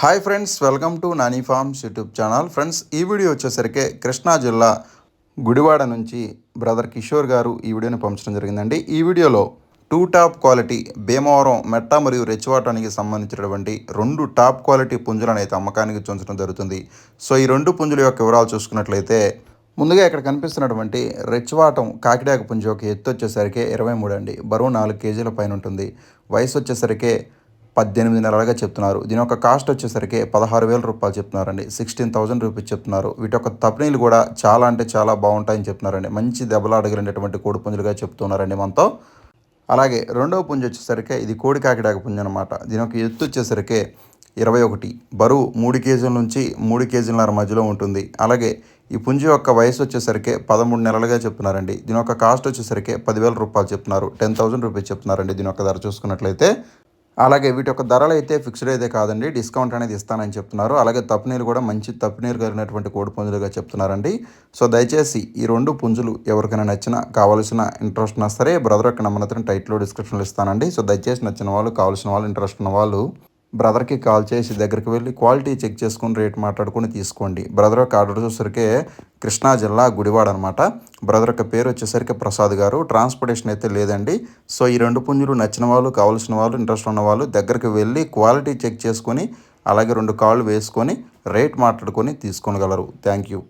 Hi friends welcome to Nani farms YouTube channel friends ఈ video వచ్చేసరికి కృష్ణా జిల్లా గుడివాడ నుంచి బ్రదర్ కిషోర్ గారు ఈ వీడియోని పంపించడం జరిగిందండి. ఈ వీడియోలో టూ టాప్ క్వాలిటీ భీమవరం మెట్ట మరియు రెచ్చివాటానికి సంబంధించినటువంటి రెండు టాప్ క్వాలిటీ పుంజులను అయితే అమ్మకానికి చూంచడం జరుగుతుంది. సో ఈ రెండు పుంజుల యొక్క వివరాలు చూసుకున్నట్లయితే ముందుగా ఇక్కడ కనిపిస్తున్నటువంటి రెచ్చివాటం కాకిడాక పుంజు యొక్క ఎత్తు వచ్చేసరికి ఇరవై మూడు అండి. బరువు నాలుగు కేజీల పైన ఉంటుంది. వయసు వచ్చేసరికి పద్దెనిమిది నెలలుగా చెప్తున్నారు. దీని యొక్క కాస్ట్ వచ్చేసరికి పదహారు వేల రూపాయలు చెప్తున్నారండి. సిక్స్టీన్ థౌసండ్ రూపీస్ చెప్తున్నారు. వీటి యొక్క తప్పనీలు కూడా చాలా అంటే చాలా బాగుంటాయని చెప్తున్నారండి. మంచి దెబ్బలాడగలిగినటువంటి కోడి పుంజులుగా చెప్తున్నారండి మనతో. అలాగే రెండవ పుంజు వచ్చేసరికి ఇది కోడి కాకిడాక పుంజు అనమాట దీని యొక్క ఎత్తు వచ్చేసరికి ఇరవై ఒకటి. బరువు మూడు కేజీల నుంచి మూడు కేజీలన్నర మధ్యలో ఉంటుంది. అలాగే ఈ పుంజు యొక్క వయసు వచ్చేసరికి పదమూడు నెలలుగా చెప్తున్నారండి. దీని యొక్క కాస్ట్ వచ్చేసరికి పదివేల రూపాయలు చెప్తున్నారు. టెన్ థౌసండ్ రూపీస్ చెప్తున్నారండి దీని యొక్క ధర చూసుకున్నట్లయితే. అలాగే వీటి యొక్క ధరలు అయితే ఫిక్స్డ్ అయితే కాదండి. డిస్కౌంట్ అనేది ఇస్తానని చెప్తున్నారు. అలాగే తప్పునీరు కూడా మంచి తప్పునీరు కలిగినటువంటి కోడి పుంజులుగా చెప్తున్నారండి. సో దయచేసి ఈ రెండు పుంజులు ఎవరికైనా నచ్చిన కావాల్సిన ఇంట్రెస్ట్ ఉన్నా సరే బ్రదర్ యొక్క నెంబర్ టైట్లో డిస్క్రిప్షన్లో ఇస్తానండి. సో దయచేసి నచ్చిన వాళ్ళు కావాల్సిన వాళ్ళు ఇంట్రెస్ట్ ఉన్న వాళ్ళు బ్రదర్కి కాల్ చేసి దగ్గరికి వెళ్ళి క్వాలిటీ చెక్ చేసుకుని రేట్ మాట్లాడుకుని తీసుకోండి. బ్రదర్ యొక్క ఆర్డర్ వచ్చేసరికి కృష్ణా జిల్లా గుడివాడ అనమాట బ్రదర్ యొక్క పేరు వచ్చేసరికి ప్రసాద్ గారు. ట్రాన్స్పోర్టేషన్ అయితే లేదండి. సో ఈ రెండు పుంజులు నచ్చిన వాళ్ళు కావాల్సిన వాళ్ళు ఇంట్రెస్ట్ ఉన్న వాళ్ళు దగ్గరికి వెళ్ళి క్వాలిటీ చెక్ చేసుకొని అలాగే రెండు కాళ్ళు వేసుకొని రేట్ మాట్లాడుకొని తీసుకోగలరు. Thank you.